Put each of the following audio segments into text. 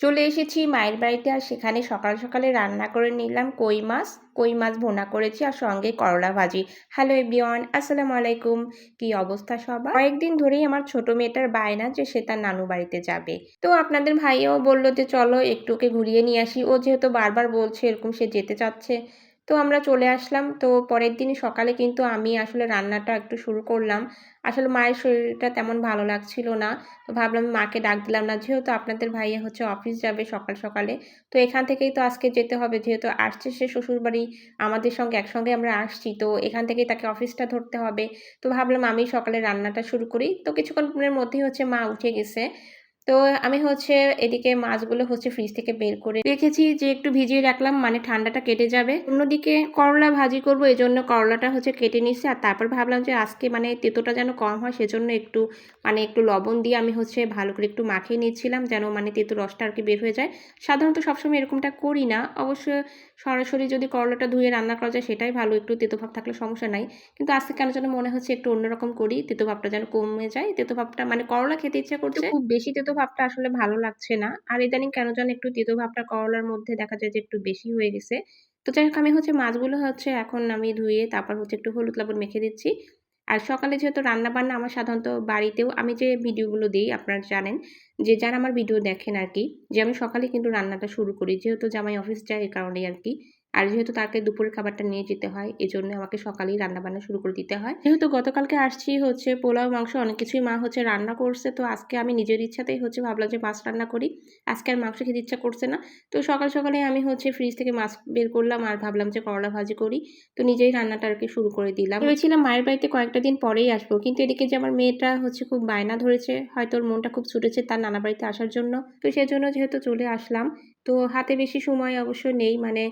চলে এসেছি মায়ের বাড়িতে আর সেখানে সকাল সকালে রান্না করে নিলাম কই মাছ। কই মাছ ভোনা করেছি আর সঙ্গে করলা ভাজি। হ্যালো এভরিওয়ান আসসালামু আলাইকুম। কি অবস্থা সবার? কয়েকদিন ধরেই আমার ছোট মেয়েটার বায়না যে সে তার নানু বাড়িতে যাবে। তো আপনাদের ভাইও বলল যে চলো একটুকে ঘুরিয়ে নিয়ে আসি। ও যেহেতু বারবার বলছে এরকম সে যেতে চাচ্ছে। তো আমরা চলে আসলাম। তো পরের দিন সকালে কিন্তু আমি আসলে রান্নাটা একটু শুরু করলাম। আসলে মায়ের শরীরটা তেমন ভালো লাগছিল না। তো ভাবলাম মাকে ডাক দিলাম না, যেহেতু আপনাদের ভাইয়া হচ্ছে অফিস যাবে সকাল সকালে। তো এখান থেকেই তো আজকে যেতে হবে, যেহেতু আসছে সে শ্বশুরবাড়ি, আমাদের সঙ্গে একসঙ্গে আমরা আসছি। তো এখান থেকেই তাকে অফিসটা ধরতে হবে। তো ভাবলাম আমি সকালে রান্নাটা শুরু করি। তো কিছুক্ষণের মধ্যেই হচ্ছে মা উঠে গেছে। তো আমি হচ্ছে এদিকে মাছগুলো হচ্ছে ফ্রিজ থেকে বের করে রেখেছি যে একটু ভিজিয়ে রাখলাম মানে ঠান্ডাটা কেটে যাবে। অন্যদিকে করলা ভাজি করব এই জন্য করলাটা হচ্ছে কেটে নিচ্ছে আর তারপর ভাবলাম যে আজকে মানে তেতোটা যেন কম হয় সেজন্য একটু মানে একটু লবণ দিয়ে আমি হচ্ছে ভালো করে একটু মাখিয়ে নিচ্ছিলাম যেন মানে তেতো রসটা আর কি বের হয়ে যায়। সাধারণত সবসময় এরকমটা করি না অবশ্য সরাসরি যদি করলাটা ধুয়ে রান্না করা যায় সেটাই ভালো একটু তেতো ভাব থাকলে সমস্যা নাই। কিন্তু আজকে কেন যেন মনে হচ্ছে একটু অন্যরকম করি তেতো ভাবটা যেন কমে যায় তেতো ভাবটা মানে করলা খেতে ইচ্ছা করছে। খুব বেশি তেতো ভাবটা আসলে ভালো লাগছে না। আর ইদানিং কেন যেন একটু তেতো ভাবটা করলার মধ্যে দেখা যায় যে একটু বেশি হয়ে গেছে। তো যাই হোক, আমি হচ্ছে মাছগুলো হচ্ছে এখন আমি ধুয়ে তারপর হচ্ছে একটু হলুদ লবণ মেখে দিচ্ছি। আর সকালে যেহেতু রান্না বান্না আমার সাধারণত বাড়িতেও আমি যে ভিডিওগুলো দিই, আপনারা জানেন যে যারা আমার ভিডিও দেখেন আর কি, যে আমি সকালে কিন্তু রান্নাটা শুরু করি। যেহেতু জামাই অফিস যায় এই কারণেই আর কি। আর যেহেতু তাকে দুপুরের খাবারটা নিয়ে যেতে হয় এই জন্য আমাকে সকালেই রান্না বান্না শুরু করে দিতে হয়। যেহেতু গতকালকে আসছি হচ্ছে পোলাও, মাংস, অনেক কিছুই মা হচ্ছে রান্না করছে, তো আজকে আমি নিজের ইচ্ছাতেই হচ্ছে ভাবলাম যে মাছ রান্না করি। আজকে আর মাংস খেতে ইচ্ছা করছে না। তো সকাল সকালে আমি হচ্ছে ফ্রিজ থেকে মাছ বের করলাম আর ভাবলাম যে করলা ভাজি করি। তো নিজেই রান্নাটা আর কি শুরু করে দিলাম। ভেবেছিলাম মায়ের বাড়িতে কয়েকটা দিন পরেই আসব, কিন্তু এদিকে যে আমার মেয়েটা হচ্ছে খুব বায়না ধরেছে, হয়তো ওর মনটা খুব ছুটেছে তার নানা বাড়িতে আসার জন্য। তো সেজন্য যেহেতু চলে আসলাম, তো হাতে বেশি সময় অবশ্য নেই মানে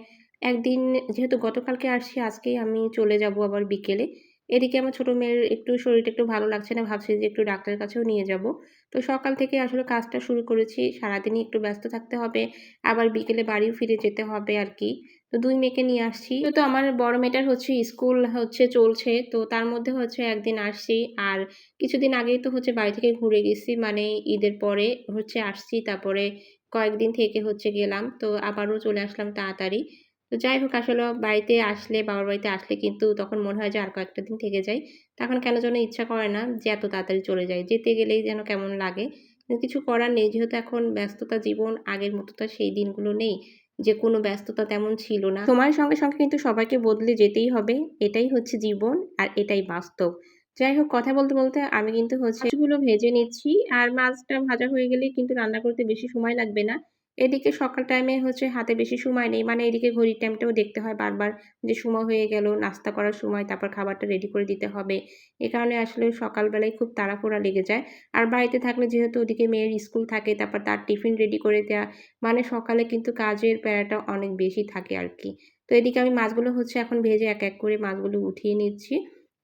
একদিন যেহেতু গতকালকে আসছি, আজকেই আমি চলে যাব আবার বিকেলে। এদিকে আমার ছোটো মেয়ের একটু শরীরটা একটু ভালো লাগছে না, ভাবছি যে একটু ডাক্তারের কাছেও নিয়ে যাব। তো সকাল থেকে আসলে কাজটা শুরু করেছি, সারাদিনই একটু ব্যস্ত থাকতে হবে, আবার বিকেলে বাড়িও ফিরে যেতে হবে আর কি। তো দুই মেয়েকে নিয়ে আসছি। তো আমার বড় মেয়েটার হচ্ছে স্কুল হচ্ছে চলছে, তো তার মধ্যে হচ্ছে একদিন আসছি আর কিছুদিন আগেই তো হচ্ছে বাড়ি থেকে ঘুরে গেছি মানে ঈদের পরে হচ্ছে আসছি, তারপরে কয়েকদিন থেকে হচ্ছে গেলাম, তো আবারও চলে আসলাম তাড়াতাড়ি। তো যাই হোক, আসলে বাড়িতে আসলে, বাবার বাড়িতে আসলে কিন্তু তখন মনে হয় যে আর কয়েকটা দিন থেকে যাই। তখন কেন যেন ইচ্ছা করে না যে এত তাড়াতাড়ি চলে যায় যেতে গেলেই যেন কেমন লাগে। কিছু করার নেই, যেহেতু এখন ব্যস্ততা জীবন, আগের মতো তো সেই দিনগুলো নেই। যে কোনো ব্যস্ততা তেমন ছিল না। সময়ের সঙ্গে সঙ্গে কিন্তু সবাইকে বদলে যেতেই হবে। এটাই হচ্ছে জীবন আর এটাই বাস্তব। যাই হোক, কথা বলতে বলতে আমি কিন্তু হচ্ছে ভেজে নিচ্ছি। আর মাছটা ভাজা হয়ে গেলে কিন্তু রান্না করতে বেশি সময় লাগবে না। এদিকে সকাল টাইমে হচ্ছে হাতে বেশি সময় নেই। মানে এদিকে ঘড়ির টাইমটাও দেখতে হয় বারবার যে সময় হয়ে গেল, নাস্তা করার সময়, তারপর খাবারটা রেডি করে দিতে হবে। এ কারণে আসলে সকালবেলায় খুব তাড়াহুড়া লেগে যায়। আর বাড়িতে থাকলে যেহেতু ওদিকে মেয়ের স্কুল থাকে, তারপর তার টিফিন রেডি করে দেওয়া মানে সকালে কিন্তু কাজের প্যারাটা অনেক বেশি থাকে আর কি তো এদিকে আমি মাছগুলো হচ্ছে এখন ভেজে এক এক করে মাছগুলো উঠিয়ে নিচ্ছি।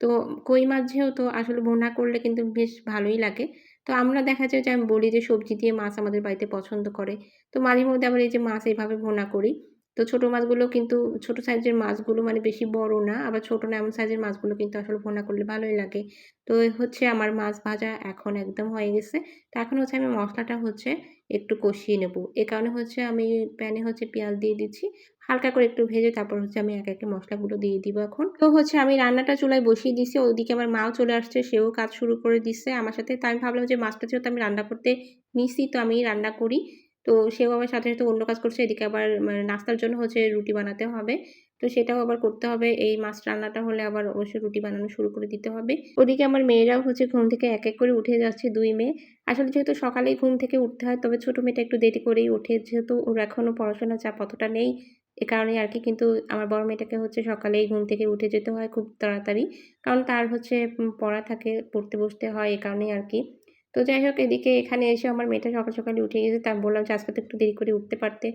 তো কই মাছ যেহেতু আসলে ভোনা করলে কিন্তু বেশ ভালোই লাগে। তো আমরা দেখা যায় যে আমি বলি যে সবজি দিয়ে মাছ আমাদের বাড়িতে পছন্দ করে। তো মাঝে মধ্যে আবার এই যে মাছ এইভাবে ভোনা করি। তো ছোটো মাছগুলো কিন্তু ছোটো সাইজের মাছগুলো মানে বেশি বড় না, আবার ছোটো না এমন সাইজের মাছগুলো কিন্তু আসলে ভোনা করলে ভালোই লাগে। তো হচ্ছে আমার মাছ ভাজা এখন একদম হয়ে গেছে। তো এখন হচ্ছে আমি মশলাটা হচ্ছে একটু কষিয়ে নেব। এ কারণে হচ্ছে আমি প্যানে হচ্ছে পেঁয়াজ দিয়ে দিচ্ছি। হালকা করে একটু ভেজে তারপর হচ্ছে আমি এক একটা মশলাগুলো দিয়ে দিব এখন। তো হচ্ছে আমি রান্নাটা চুলায় বসিয়ে দিছি ওইদিকে আমার মাও চলে আসছে, সেও কাজ শুরু করে দিচ্ছে আমার সাথে। তো আমি ভাবলাম যে মাছটা যেহেতু আমি রান্না করতে নিছি, তো আমি রান্না করি। তো সেও আবার সাথে সাথে অন্য কাজ করছে, এদিকে আবার মানে নাস্তার জন্য হচ্ছে রুটি বানাতে হবে। তো সেটাও আবার করতে হবে। এই মাছ রান্নাটা হলে আবার অবশ্যই রুটি বানানো শুরু করে দিতে হবে। ওদিকে আমার মেয়েরাও হচ্ছে ঘুম থেকে এক এক করে উঠে যাচ্ছে দুই মেয়ে। আসলে যেহেতু সকালেই ঘুম থেকে উঠতে হয়, তবে ছোটো মেয়েটা একটু দেরি করেই ওঠে। যেহেতু ওর এখনও পড়াশোনা চাপ অতটা নেই, এ কারণেই আর কি। কিন্তু আমার বড় মেয়েটাকে হচ্ছে সকালেই ঘুম থেকে উঠে যেতে হয় খুব তাড়াতাড়ি। কারণ তার হচ্ছে পড়া থাকে, পড়তে বসতে হয়, এ কারণেই আর কি। তো যাই হোক, এদিকে এখানে এসে আমার মেয়েটা সকাল সকালে উঠে গেছে। তা বললাম যে, আজকে তো একটু দেরি করে উঠতে পারতে।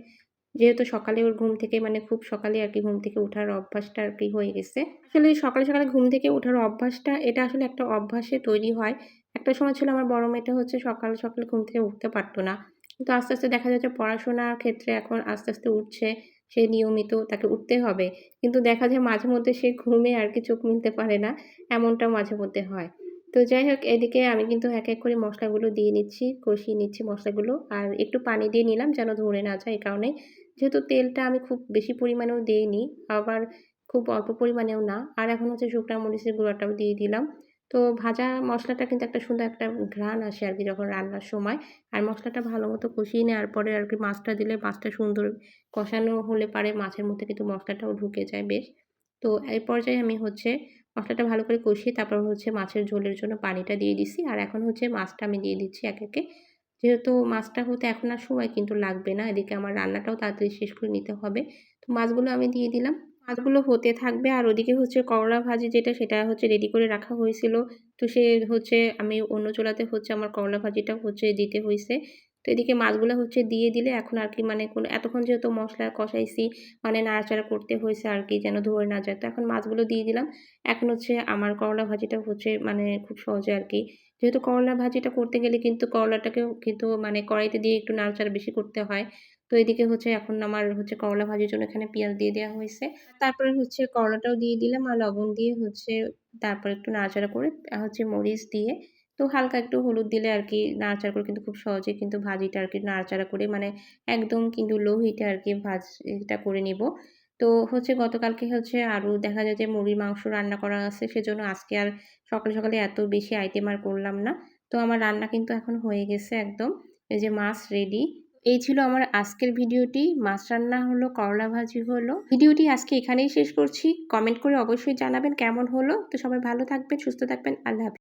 যেহেতু সকালে ওর ঘুম থেকে মানে খুব সকালে আর কি ঘুম থেকে ওঠার অভ্যাসটা আর কি হয়ে গেছে। আসলে সকালে সকালে ঘুম থেকে ওঠার অভ্যাসটা, এটা আসলে একটা অভ্যাসে তৈরি হয়। একটা সময় ছিল আমার বড় মেয়েটা হচ্ছে সকাল সকালে ঘুম থেকে উঠতে পারতো না। কিন্তু আস্তে আস্তে দেখা যাচ্ছে পড়াশোনার ক্ষেত্রে এখন আস্তে আস্তে উঠছে, সে নিয়মিত তাকে উঠতে হবে। কিন্তু দেখা যায় মাঝে মধ্যে সে ঘুমে আর কি চোখ মিলতে পারে না, এমনটা মাঝে মধ্যে হয়। তো যাই হোক, এদিকে আমি কিন্তু এক এক করে মশলাগুলো দিয়ে নিচ্ছি, কষিয়ে নিচ্ছি মশলাগুলো। আর একটু পানি দিয়ে নিলাম যেন ধরে না যায় এই কারণে। যেহেতু তেলটা আমি খুব বেশি পরিমাণেও দিইনি, আবার খুব অল্প পরিমাণেও না। আর এখন হচ্ছে শুকনো মরিচের গুঁড়াটাও দিয়ে দিলাম। তো ভাজা মশলাটা কিন্তু একটা সুন্দর একটা ঘ্রাণ আসে আর কি যখন রান্নার সময়। আর মশলাটা ভালো মতো কষিয়ে নেওয়ার পরে আর কি মাছটা দিলে মাছটা সুন্দর কষানো হলে পারে, মাছের মধ্যে কিন্তু মশলাটাও ঢুকে যায় বেশ। তো এই পর্যায়ে আমি হচ্ছে মশলাটা ভালো করে কষিয়ে তারপর হচ্ছে মাছের ঝোলের জন্য পানিটা দিয়ে দিছি। আর এখন হচ্ছে মাছটা আমি দিয়ে দিচ্ছি এক একে। যেহেতু মাছটা হতে এখন আর সময় কিন্তু লাগবে না, এদিকে আমার রান্নাটাও তাড়াতাড়ি শেষ করে নিতে হবে। তো মাছগুলো আমি দিয়ে দিলাম। মাছগুলো হতে থাকবে আর ওদিকে হচ্ছে করলা ভাজি যেটা, সেটা হচ্ছে রেডি করে রাখা হয়েছিল। তো সে হচ্ছে আমি অন্য চুলাতে হচ্ছে আমার করলা ভাজিটা হচ্ছে দিতে হয়েছে এদিকে মাছগুলো হচ্ছে দিয়ে দিলে এখন আর কি মানে কোনো, এতক্ষণ যেহেতু মশলা কষাইছি মানে নাড়াচাড়া করতে হয়েছে আর কি যেন ধরে না যায়। তো এখন মাছগুলো দিয়ে দিলাম। এখন হচ্ছে আমার করলা ভাজিটা হচ্ছে মানে খুব সহজে আর কি। যেহেতু করলা ভাজিটা করতে গেলে কিন্তু করলাটাকেও কিন্তু মানে কড়াইতে দিয়ে একটু নাড়াচাড়া বেশি করতে হয়। তো এদিকে হচ্ছে এখন আমার হচ্ছে করলা ভাজির জন্য এখানে পেঁয়াজ দিয়ে দেওয়া হয়েছে। তারপরে হচ্ছে করলাটাও দিয়ে দিলাম আর লবণ দিয়ে হচ্ছে তারপর একটু নাড়াচাড়া করে হচ্ছে মরিচ দিয়ে তো হালকা একটু হলুদ দিলে আর কি নাড়াচাড়া করে কিন্তু খুব সহজে কিন্তু ভাজিটা আর কি নাড়াচাড়া করে মানে একদম কিন্তু লো হিটে আর কি ভাজিটা করে নিব। তো হচ্ছে গতকালকে হচ্ছে আরও দেখা যায় যে মুরগির মাংস রান্না করা আছে, সেজন্য আজকে আর সকালে সকালে এত বেশি আইটেম আর করলাম না। তো আমার রান্না কিন্তু এখন হয়ে গেছে একদম। এই যে মাছ রেডি এই ছিল আমার আজকের ভিডিওটি। মাছ রান্না হলো, করলা ভাজি হলো। ভিডিওটি আজকে এখানেই শেষ করছি। কমেন্ট করে অবশ্যই জানাবেন কেমন হলো। তো সবাই ভালো থাকবেন, সুস্থ থাকবেন। আল্লাহ